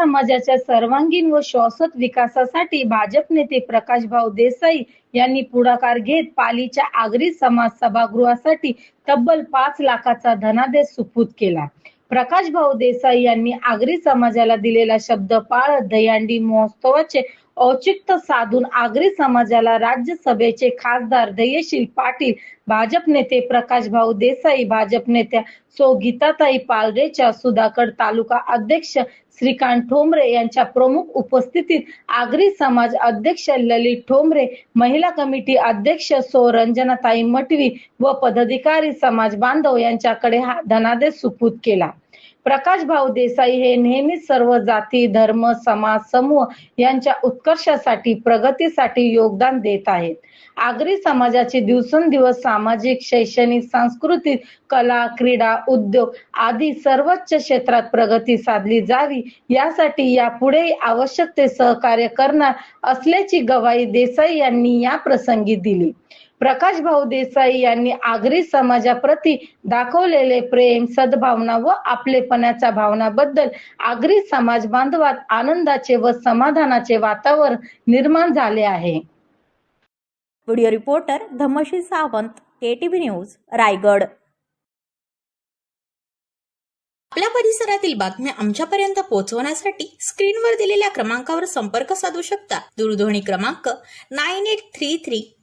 समाजाच्या सर्वांगीण व शाश्वत विकासासाठी भाजप नेते प्रकाशभाऊ देसाई यांनी पुढाकार घेत पालीच्या आगरी समाज सभागृहासाठी तब्बल पाच लाखाचा धनादेश सुपूत केला. प्रकाशभाऊ देसाई यांनी आगरी समाजाला दिलेला शब्द पाळत दहीहंडी महोत्सवाचे औचित्य साधून आगरी समाजाला राज्यसभेचे खासदार धैर्यशील पाटील भाजप नेते प्रकाश भाऊ देसाई भाजप नेत्या सो गीताताई पालरेच्या सुधाकर तालुका अध्यक्ष श्रीकांत ठोंबरे यांच्या प्रमुख उपस्थितीत आगरी समाज अध्यक्ष ललित ठोंबरे महिला कमिटी अध्यक्ष सो रंजनाताई मटवी व पदाधिकारी समाज बांधव यांच्याकडे हा धनादेश सुपूत केला. प्रकाश भाऊ देसाई हे नेहमीच सर्व जाती धर्म समाज समूह यांच्या उत्कर्षासाठी प्रगतीसाठी योगदान देत आहेत. आगरी समाजाची दिवसेंदिवस सामाजिक शैक्षणिक सांस्कृतिक कला क्रीडा उद्योग आदी सर्वोच्च क्षेत्रात प्रगती साधली जावी यासाठी यापुढे आवश्यक ते सहकार्य करणार असल्याची गवाही देसाई यांनी या प्रसंगी दिली. प्रकाश भाऊ देसाई यांनी आगरी समाजाप्रती दाखवलेले प्रेम सद्भावना व आपलेपणाच्या भावनाबद्दल आगरी समाज बांधवात आनंदाचे व समाधानाचे वातावरण निर्माण झाले आहे. Video reporter Dhamshi Sawant KTV news Raigad. आपल्या परिसरातील बातम्या आमच्यापर्यंत पोहोचवण्यासाठी स्क्रीनवर दिलेल्या क्रमांकावर संपर्क साधू शकता. दूरध्वनी क्रमांक nine eight three three